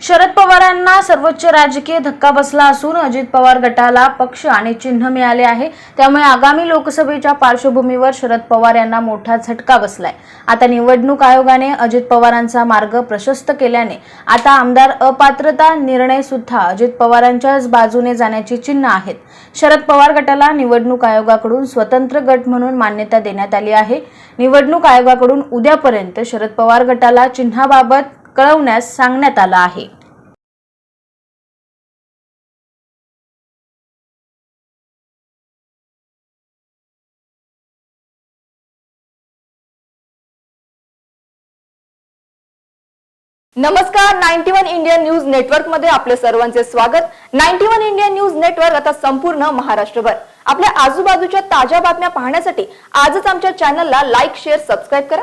शरद पवारांना सर्वोच्च राजकीय धक्का बसला असून अजित पवार गटाला पक्ष आणि चिन्ह मिळाले आहे. त्यामुळे आगामी लोकसभेच्या पार्श्वभूमीवर शरद पवार यांना मोठा झटका बसलाय. आता निवडणूक आयोगाने अजित पवारांचा मार्ग प्रशस्त केल्याने आता आमदार अपात्रता निर्णय सुद्धा अजित पवारांच्याच बाजूने जाण्याची चिन्ह आहेत. शरद पवार गटाला निवडणूक आयोगाकडून स्वतंत्र गट म्हणून मान्यता देण्यात आली आहे. निवडणूक आयोगाकडून उद्यापर्यंत शरद पवार गटाला चिन्हाबाबत कळवण्यास सांगण्यात आलं आहे. नमस्कार नाईन्टी वन इंडियन न्यूज नेटवर्कमध्ये आपले सर्वांचे स्वागत. Ninety one Indian news network आता संपूर्ण महाराष्ट्रभर. आपल्या आजूबाजूच्या ताज्या बातम्या पाहण्यासाठी आजच आमच्या चॅनलला लाईक शेअर सबस्क्राईब करा.